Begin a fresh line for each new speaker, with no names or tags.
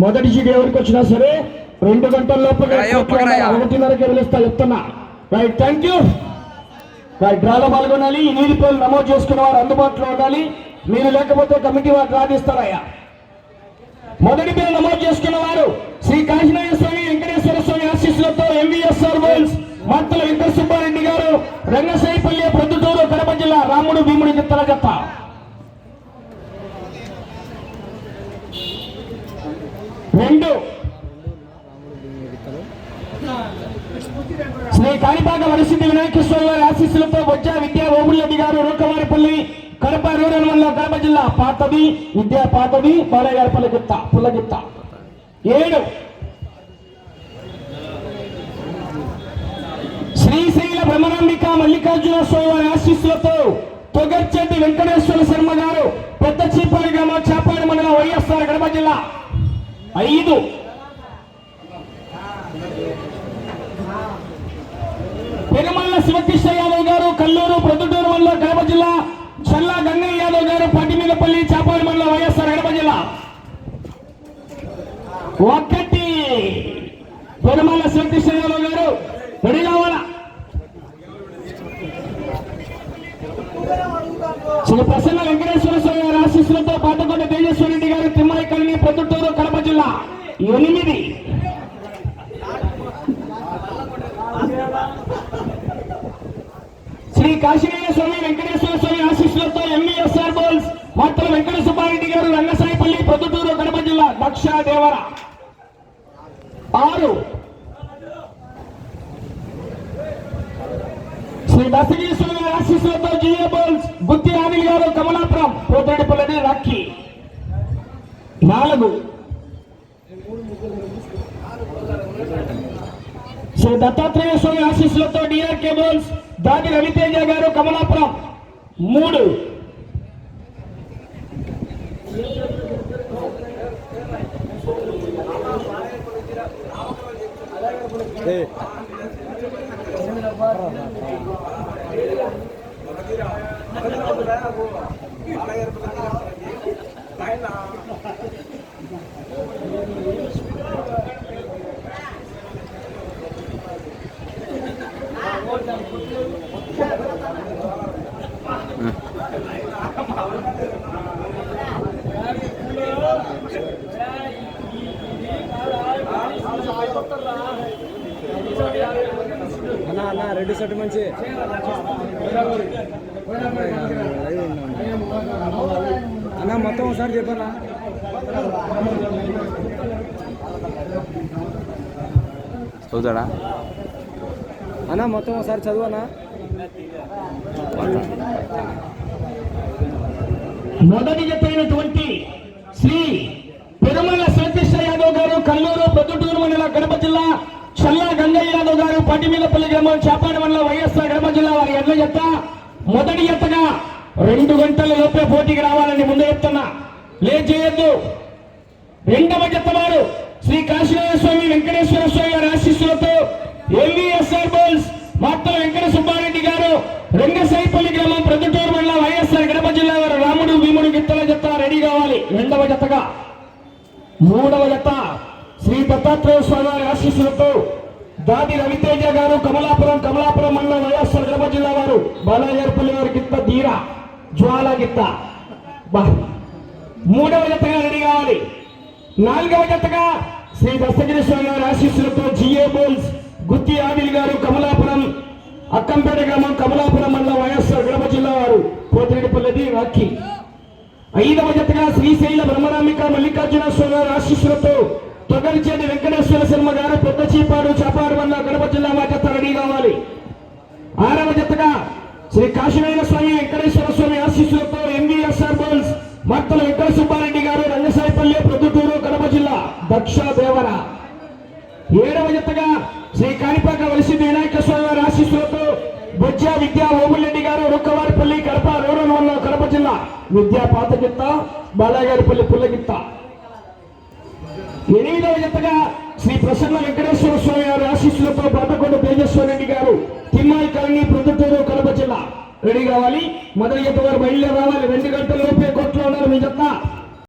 మొదటి సీట్ ఎవరికి వచ్చినా సరే రెండు గంటల లోపు
అయ్యో, పక్కనయ్యా.
ఒకటిన్నరకి వెళ్ళిస్తా చెప్తున్నా. రైట్ థ్యాంక్ యూ రైట్ డ్రాలో పాల్గొనాలి ఈ నీటి పేర్లు నమోదు చేసుకున్న వారు అందుబాటులో ఉండాలి. మీరు లేకపోతే కమిటీ వారు రాధిస్తారయ్యా మొదటి పేరు నమోదు చేసుకున్న వారు శ్రీ కాశీనాయ స్వామి వెంకటేశ్వర స్వామి ఆశీస్సులతో ఎంవీఎస్ఆర్ బోల్స్ మత్తల వెంకట సుబ్బారెడ్డి గారు రంగసాయిపల్లి ప్రొద్దుటూరు కడప జిల్లా రాముడు భీముడి గిత్తల జత రెండు. శ్రీ కాణిపాక వరసిద్ధి వినాయక ఆశీస్సులతో వచ్చా విద్యా ఓబుల్రెడ్డి గారు రూకవారిపల్లి కడప రూరల్ మండలం కడప జిల్లా పాతది విద్యా పాతది బాలయ్యారపల్లి గుత్త పుల్లగిత్త ఏడు. శ్రీశైల బ్రహ్మనాంబిక మల్లికార్జున స్వామి వారి ఆశీస్సులతో తొగర్చెట్టి వెంకటేశ్వర శర్మ గారు పెద్ద చీపాడి గ్రామం చాపాడి మండలం వైఎస్ఆర్ కడప జిల్లా ఐదు. పెరుమల్ల శివకృష్ణ యాదవ్ గారు కల్లూరు ప్రొద్దుటూరు మండలం కడప జిల్లా చల్లా గంగయ్య యాదవ్ గారు పట్టిమీదపల్లి చాపాడి మండలం వైఎస్ఆర్ కడప జిల్లా. ఒకటి పెరుమల్ల శివకృష్ణ యాదవ్ గారు రెడీ కావాలా శ్రీ ప్రసన్న వెంకటేశ్వర స్వామి గారి ఆశీస్సులతో పాటు ఎనిమిది. శ్రీ కాశీనాయ స్వామి వెంకటేశ్వర స్వామి ఆశీస్సులతో ఎంఈఎస్ఆర్ బోల్స్ మాత్రం వెంకట సుబ్బారెడ్డి గారు రంగసాయిపల్లి ప్రొద్దుటూరు కడప జిల్లా దక్ష దేవర ఆరు. శ్రీ దశగిరి స్వామి ఆశీస్సులతో జియో బోల్స్ బుద్ధి ఆదిల్ గారు కమలాపురం పోతాడిపల్లి రాఖీ. నాలుగు. శ్రీ దత్తాత్రేయ స్వామి ఆశీస్సులతో డిఆర్ కేబుల్స్ దాని రవితేజ గారు కమలాపురం మూడు
అన్న అన్న రెడ్డి షర్ట్ మంచి. అన్న మొత్తం ఒకసారి చెప్పనా
చదువుతాడా?
అన్న మొత్తం ఒకసారి చదువనా
మొదటి చెప్పినటువంటి శ్రీ పెరుమల శ్రీకృష్ణ యాదవ్ గారు కల్లూరు ప్రొద్దుటూరు మండల గడప జిల్లా చల్లా గంగయ్య యాదవ్ గ్రామం చాపాడి మండలం వైఎస్ఆర్ గడప జిల్లా వారి ఎడ్ల జత మొదటి జతగా రెండు గంటల లోపే పోటీకి రావాలని ముందు చెప్తున్నా. లేదు చేయొద్దు. రెండవ జత వారు శ్రీ కాశీనాథ స్వామి వెంకటేశ్వర స్వామి గారి ఆశీస్సులతో ఎంవీఎస్ఆర్ బోల్స్ మాత్రం వెంకట సుబ్బారెడ్డి గారు రెంగసైపల్లి గ్రామం ప్రొద్దుటూరు మండలం వైఎస్ఆర్ గడప జిల్లా వారు రాముడు భీముడు గిత్తల జత రెడీ కావాలి. రెండవ జతగా మూడవ జత శ్రీ దత్తాత్రేయ స్వామి గారి ఆశీస్సులతో దాది రవితేజ గారు కమలాపురం కమలాపురం మండలం వైఎస్ఆర్ కడప జిల్లా వారు బాలాజర్పల్లి వారి గిత్త ధీర జ్వాల గిత్త. మూడవ జతగా రెడీ కావాలి. నాలుగవ జతగా శ్రీ దస్తగిరి స్వామి వారి ఆశీస్సులతో జిఏ బోల్స్ గుత్తి ఆదిల్ గారు కమలాపురం అక్కంపేట గ్రామం కమలాపురం మండలం వైఎస్ఆర్ కడప జిల్లా వారు పోతిరెడ్డిపల్లిది రాఖీ. ఐదవ జతగా శ్రీశైల బ్రహ్మరామిక మల్లికార్జున స్వామి ఆశీస్సులతో తొగరిచేటి వెంకటేశ్వర శర్మ గారు పెద్ద చీపాడు చాపాడు వల్ల కడప జిల్లా మా జత రెడీ కావాలి. ఆరవ జతగా శ్రీ కాశీనారాయణ స్వామి వెంకటేశ్వర స్వామి ఆశీస్సులతో ఎంవీఎస్ఆర్ బోల్స్ మత్తల వెంకట సుబ్బారెడ్డి గారు రంగసాయిపల్లి ప్రొద్దుటూరు కడప జిల్లా దక్ష దేవర. ఏడవ జతగా శ్రీ కాణిపాక వలసి వినాయక స్వామి వారి ఆశీస్సులతో బొజ్జ విద్యా ఓములెడ్డి గారు రుక్కవారిపల్లి కడప రూరల్ వల్ల కడప జిల్లా విద్యా పాతగిత్త బాలాగారిపల్లి పుల్లగిత్త ఎనిమిదవ జతగా శ్రీ ప్రసన్న వెంకటేశ్వర స్వామి గారు ఆశీస్సులతో బాటకొండ తేజస్వర రెడ్డి గారు తిమ్మాయి కాలనీ ప్రొద్దుటూరు కడప జిల్లా రెడీ కావాలి. మొదటి జత వారు బయలుదేరాలి రెండు గంటల లోపే కొట్లో ఉన్నారు మీ జత.